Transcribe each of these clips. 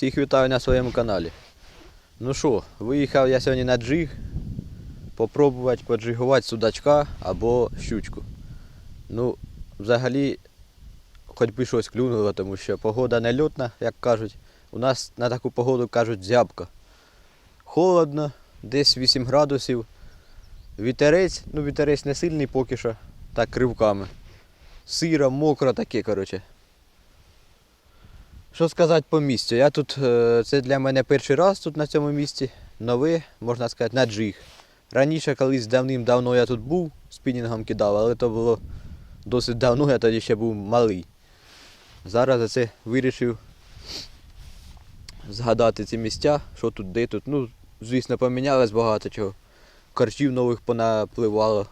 Всіх вітаю на своєму каналі. Ну що, виїхав я сьогодні на джиг. Попробувати поджигувати судачка або щучку. Ну, взагалі, хоч би щось клюнуло, тому що погода не льотна, як кажуть. У нас на таку погоду кажуть зябка. Холодно, десь 8 градусів. Вітерець, ну вітерець не сильний поки що, так ривками. Сиро, мокро таке, коротше. Що сказати по місцю? Я тут, е, це для мене перший раз тут на цьому місці. Нове, можна сказати, на джиг. Раніше колись давним-давно я тут був, спінінгом кидав, але то було досить давно, я тоді ще був малий. Зараз я це вирішив згадати ці місця, що тут, де тут. Ну, звісно, помінялось багато чого. Корчів нових понапливало,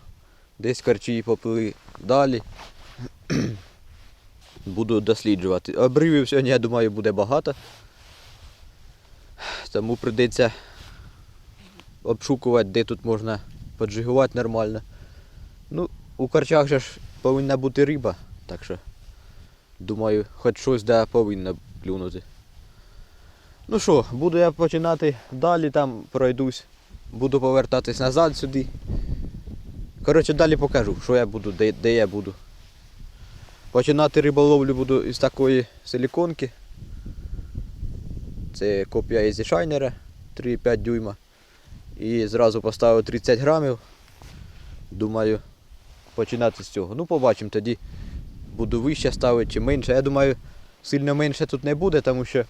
десь корчі поплили далі. Буду досліджувати. Обривів сьогодні, я думаю, буде багато. Тому прийдеться обшукувати, де тут можна поджигувати нормально. Ну, у корчах же ж повинна бути риба, так що думаю, хоч щось де повинно клюнути. Ну що, буду я починати далі, там пройдусь, буду повертатись назад сюди. Коротше, далі покажу, що я буду, де, де я буду. Починати риболовлю буду із такої силіконки. Це копія із шайнера 3,5 дюйма. І зразу поставив 30 грамів. Думаю, починати з цього. Ну, побачимо тоді. Буду вище ставити чи менше. Я думаю, сильно менше тут не буде, тому що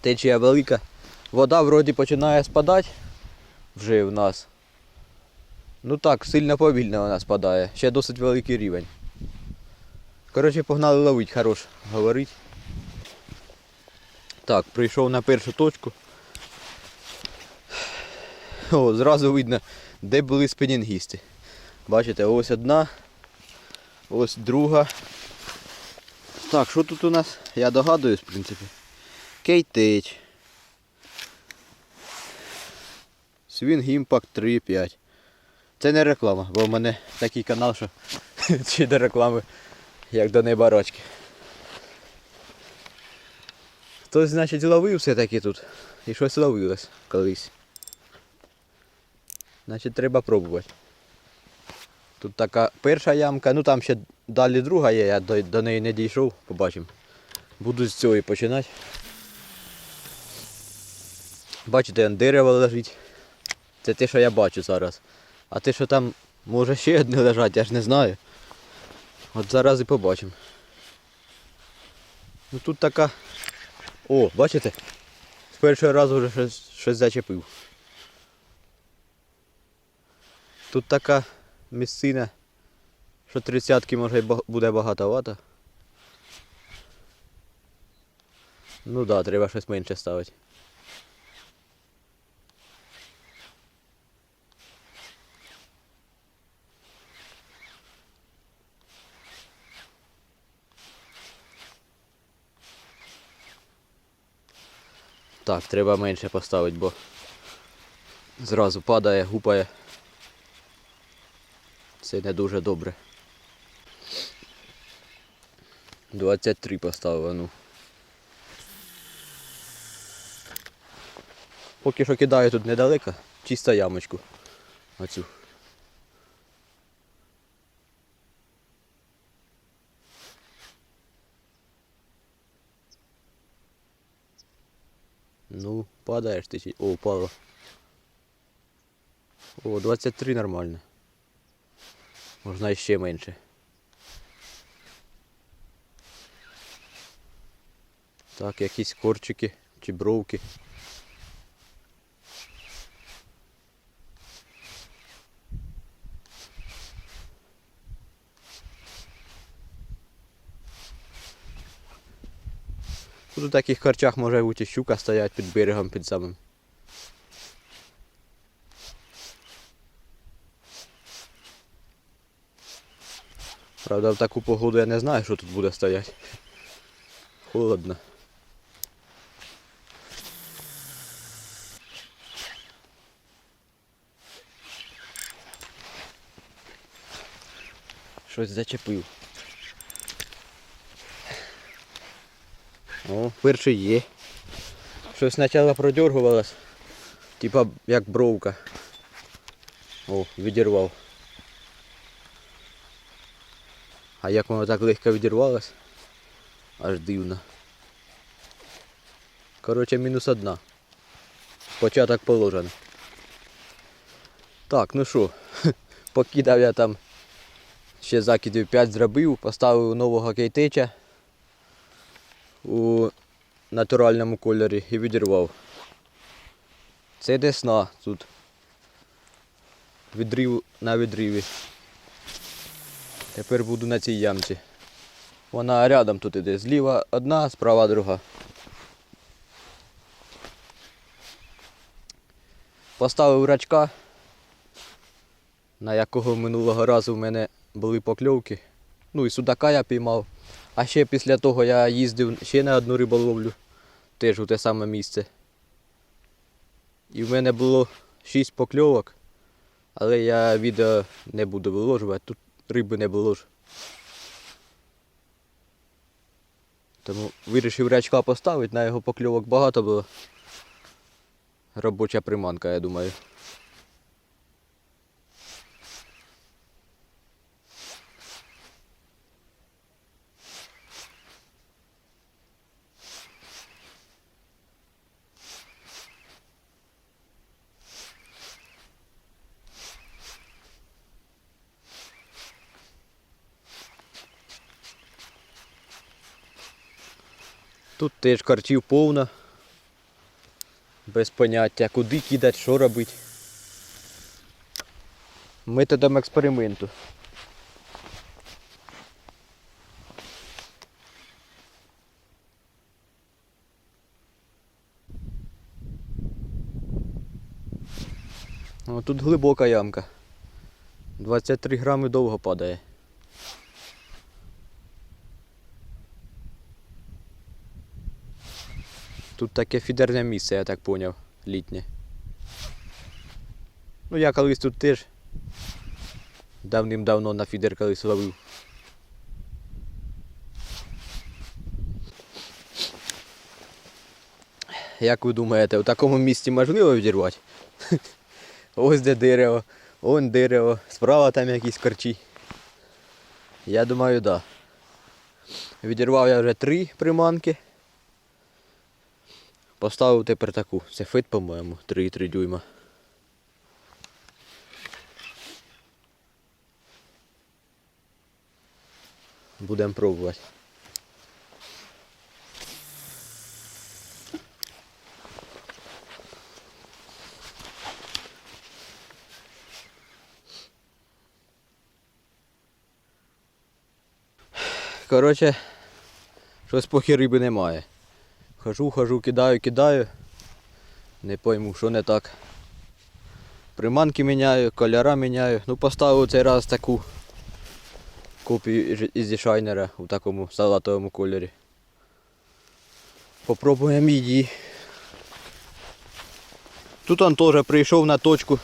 течія велика. Вода вроді починає спадати вже в нас. Ну так, сильно повільно вона спадає. Ще досить великий рівень. Коротше, погнали ловить, хорош говорить. Так, прийшов на першу точку. О, зразу видно, де були спінінгісти. Бачите, ось одна, ось друга. Так, що тут у нас? Я догадуюсь, в принципі. Кейтеч. Swing Impact 3.5. Це не реклама, бо в мене такий канал, що чи до реклами, як до небарочки. Хтось, значить, ловив все-таки тут. І щось ловилось колись. Значить, треба пробувати. Тут така перша ямка, ну там ще далі друга є, я до, до неї не дійшов, побачимо. Буду з цієї починати. Бачите, дерево лежить. Це те, що я бачу зараз. А те, що там може ще одне лежать, я ж не знаю. От зараз і побачимо. Ну тут така. О, бачите? З першого разу вже щось, щось зачепив. Тут така місцина, що тридцятки може буде багатовато. Ну так, да, треба щось менше ставити. Так, треба менше поставити, бо зразу падає, гупає. Це не дуже добре. 23 поставив, ну. Поки що кидаю тут недалеко, чисто ямочку. Оцю. Ну, падаєш ти. чи- О, упало. О, 23 нормально. Можна ще менше. Так, якісь корчики чи бровки. Тут у таких корчах може бути щука стоять під берегом під самим. Правда, в таку погоду я не знаю, що тут буде стояти. Холодно. Щось зачепив. О, перший є. Щось спочатку продергувалось, типа як бровка. О, відірвав. А як воно так легко відірвалось, аж дивно. Коротше, мінус одна. Початок положений. Так, ну що, покидав я там ще закидів 5 зробив, поставив нового кейтеча у натуральному кольорі і відірвав. Це десна тут. Відрив на відриві. Тепер буду на цій ямці. Вона рядом тут іде. Зліва одна, справа друга. Поставив рачка, на якого минулого разу в мене були покльовки. Ну і судака я піймав. А ще після того я їздив ще на одну риболовлю, теж у те саме місце. І в мене було 6 покльовок, але я відео не буду виложувати, тут риби не було ж. Тому вирішив рячка поставити, на його покльовок багато було. Робоча приманка, я думаю. Тут теж карчів повно. Без поняття, куди кидати, що робити. Методом експерименту. О, тут глибока ямка. 23 грами довго падає. Тут таке фідерне місце, я так поняв, літнє. Ну я колись тут теж давним-давно на фідер колись ловив. Як ви думаєте, у такому місці можливо відірвати? Ось де дерево, он дерево, справа там якісь корчі. Я думаю, так. Да. Відірвав я вже три приманки. Поставив тепер таку. Це фит, по-моєму, 3,3 дюйма. Будемо пробувати. Коротше, щось поки риби немає. Хожу, хожу, кидаю, кидаю. Не пойму, що не так. Приманки міняю, кольора міняю. Ну поставив цей раз таку копію із- із шайнера у такому салатовому кольорі. Попробуємо її. Тут он теж прийшов на точку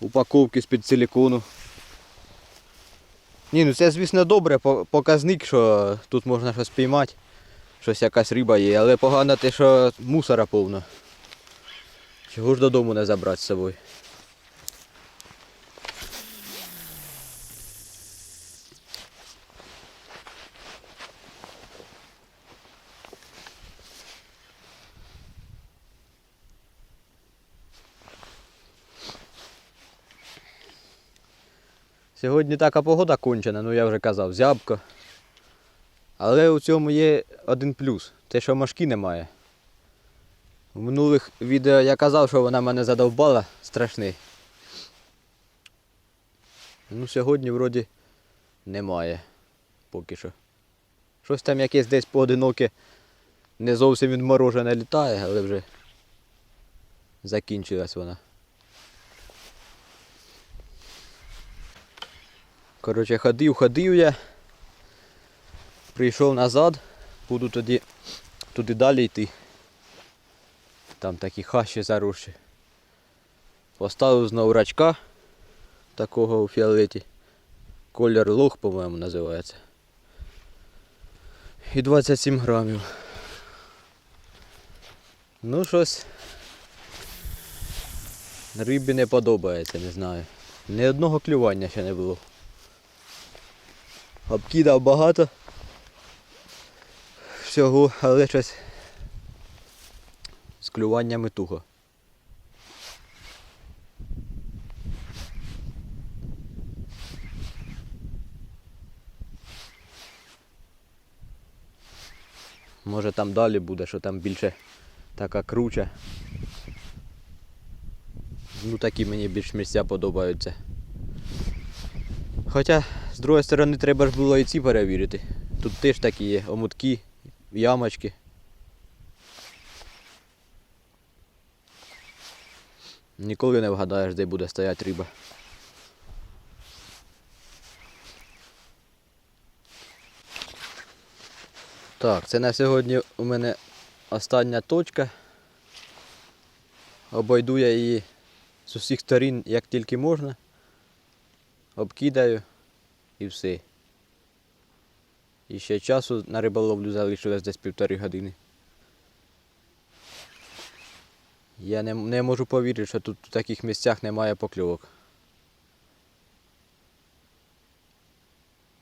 упаковки з-під силикону. Ні, ну це звісно добре, показник, що тут можна щось піймати щось якась риба є, але погано те, що мусора повно. Чого ж додому не забрати з собою? Сьогодні така погода кончена, ну я вже казав, зябко. Але у цьому є один плюс, те, що мошки немає. У минулих відео я казав, що вона мене задовбала страшний. Ну сьогодні вроді немає поки що. Щось там якесь десь поодиноке не зовсім відморожене літає, але вже закінчилась вона. Коротше, ходив, ходив я. Прийшов назад, буду тоді туди далі йти. Там такі хащі заруші. Поставив знову рачка такого у фіолеті. Колір лох, по-моєму, називається. І 27 грамів. Ну щось. Рибі не подобається, не знаю. Ні одного клювання ще не було. Обкидав багато. Всього, але щось з клюваннями туго. Може там далі буде, що там більше така круче. Ну такі мені більш місця подобаються. Хоча, з другої сторони, треба ж було і ці перевірити. Тут теж такі є омутки, ямочки. Ніколи не вгадаєш, де буде стояти риба. Так, це на сьогодні у мене остання точка. Обойду я її з усіх сторін як тільки можна. Обкидаю і все. І ще часу на риболовлю залишилось десь півтори години. Я не, не можу повірити, що тут в таких місцях немає покльовок.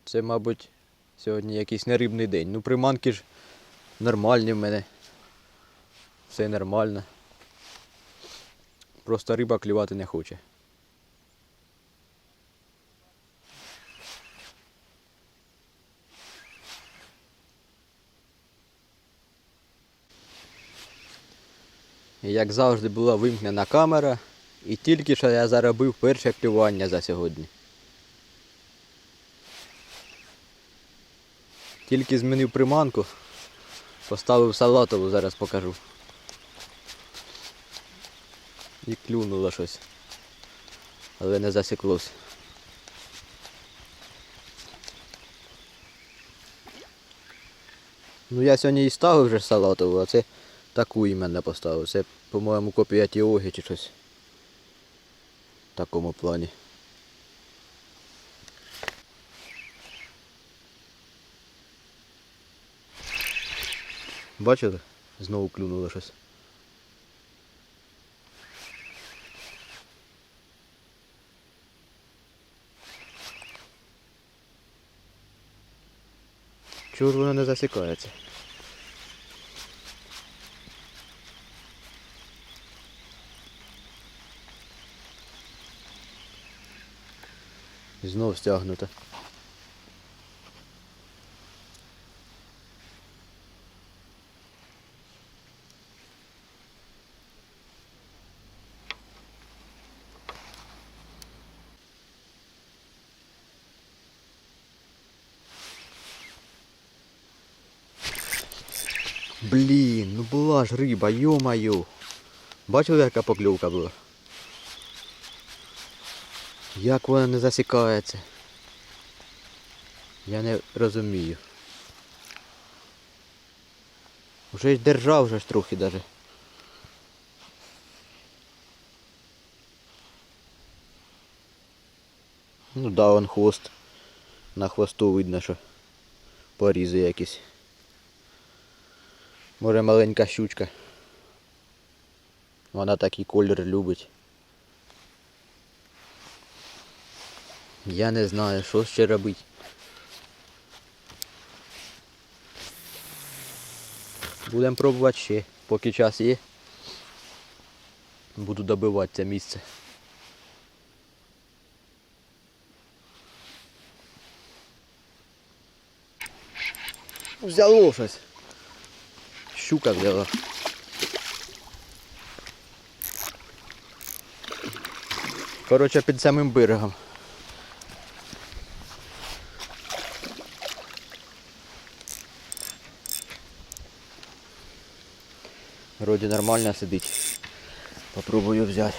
Це, мабуть, сьогодні якийсь нерибний день. Ну, приманки ж нормальні в мене. Все нормально. Просто риба клювати не хоче. Як завжди була вимкнена камера, і тільки що я заробив перше клювання за сьогодні. Тільки змінив приманку, поставив салатову, зараз покажу. І клюнуло щось. Але не засіклось. Ну я сьогодні і ставив вже салатову, а це таку іменно поставив. Це, по-моєму, копія Тіоги чи щось. В такому плані. Бачили? Знову клюнуло щось. Чого ж воно не засікається? І Знов стягнуто. Блін, ну була ж риба, йо-моє. Бачили, яка покльовка була? Як вона не засікається? Я не розумію. Вже ж держав вже ж трохи даже. Ну да, он хвост. На хвосту видно, що порізи якісь. Може маленька щучка. Вона такий колір любить. Я не знаю, що ще робити. Будемо пробувати ще, поки час є. Буду добивати це місце. Взяло щось. Щука взяла. Коротше, під самим берегом. Вроді нормально сидить. Попробую взяти.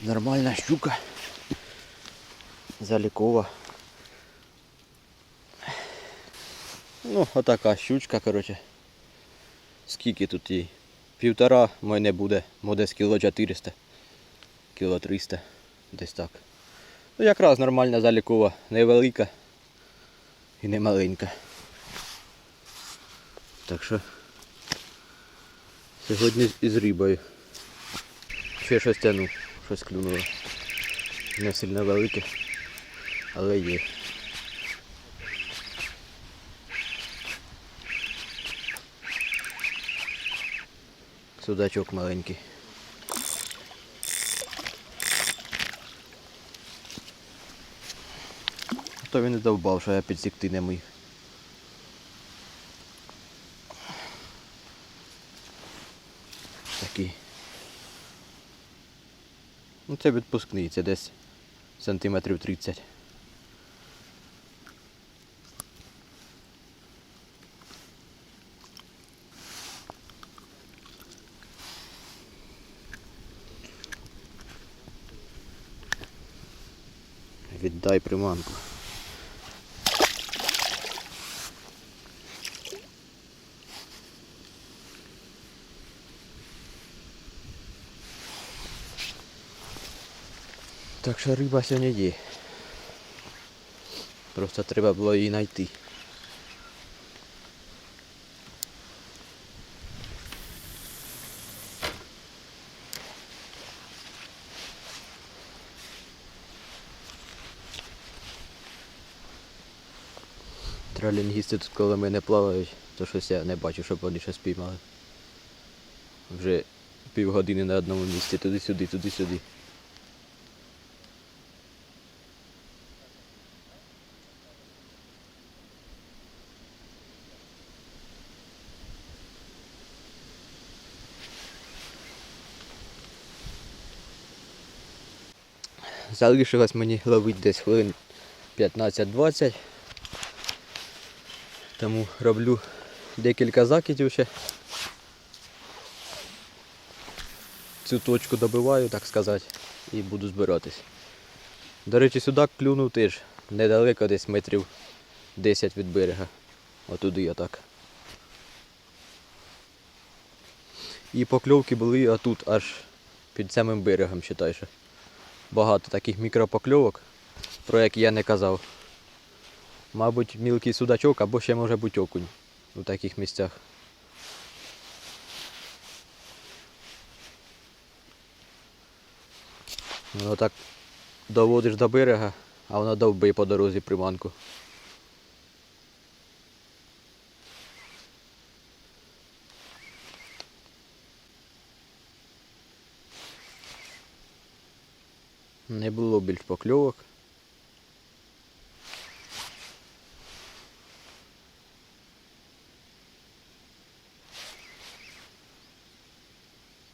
Нормальна щука. Залікова. Ну, отака щучка, коротше. Скільки тут їй? Півтора моє не буде, мо десь кіло 400, кіло 300, десь так. Ну якраз нормальна залікова, невелика і не маленька. Так що сьогодні із рибою. Ще щось тяну, щось клюнуло. Не сильно велике, але є. Судачок маленький. То він не довбав, що я підсікти не міг. Такий. Ну це відпускний, це десь сантиметрів 30. Віддай приманку. Так що риба сьогодні є. Просто треба було її знайти. Тролінгісти тут коли мене плавають, то щось я не бачу, щоб вони ще спіймали. Вже півгодини на одному місці, туди-сюди, туди-сюди. Залишилось мені ловити десь хвилин 15-20. Тому роблю декілька закидів ще. Цю точку добиваю, так сказати, і буду збиратись. До речі, сюди клюнув теж недалеко, десь метрів 10 від берега. Отуди я так. І покльовки були отут аж під самим берегом, що. Багато таких мікропокльовок, про які я не казав. Мабуть, мілкий судачок або ще може бути окунь у таких місцях. Ну так доводиш до берега, а воно довбить по дорозі приманку. Не було більш покльовок.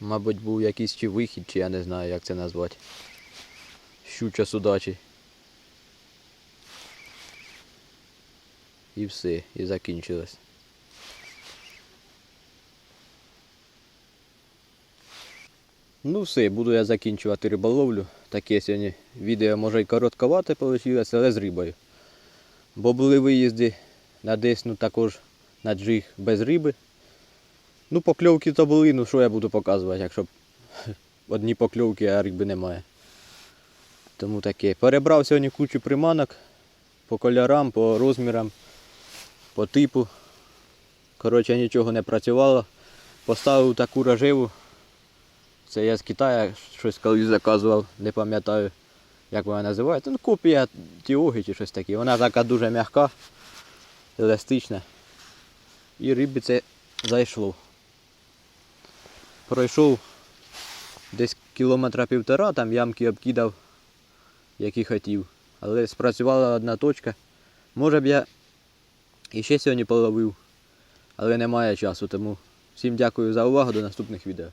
Мабуть, був якийсь чи вихід, чи я не знаю, як це назвати. Щуча судачі. І все, і закінчилось. Ну все, буду я закінчувати риболовлю. Таке сьогодні відео може й коротковате вийшло, але з рибою. Бо були виїзди на Десну також на джиг без риби. Ну, покльовки то були, ну що я буду показувати, якщо одні покльовки, а риби немає. Тому таке. Перебрав сьогодні кучу приманок по кольорам, по розмірам, по типу. Коротше, нічого не працювало. Поставив таку рожеву. Це я з Китаю щось колись заказував, не пам'ятаю, як вона називається. Ну, копія Тіоги чи щось таке. Вона така дуже м'яка, еластична. І рибі це зайшло. Пройшов десь кілометра півтора, там ямки обкидав, які хотів. Але спрацювала одна точка. Може б я іще сьогодні половив, але немає часу, тому всім дякую за увагу, до наступних відео.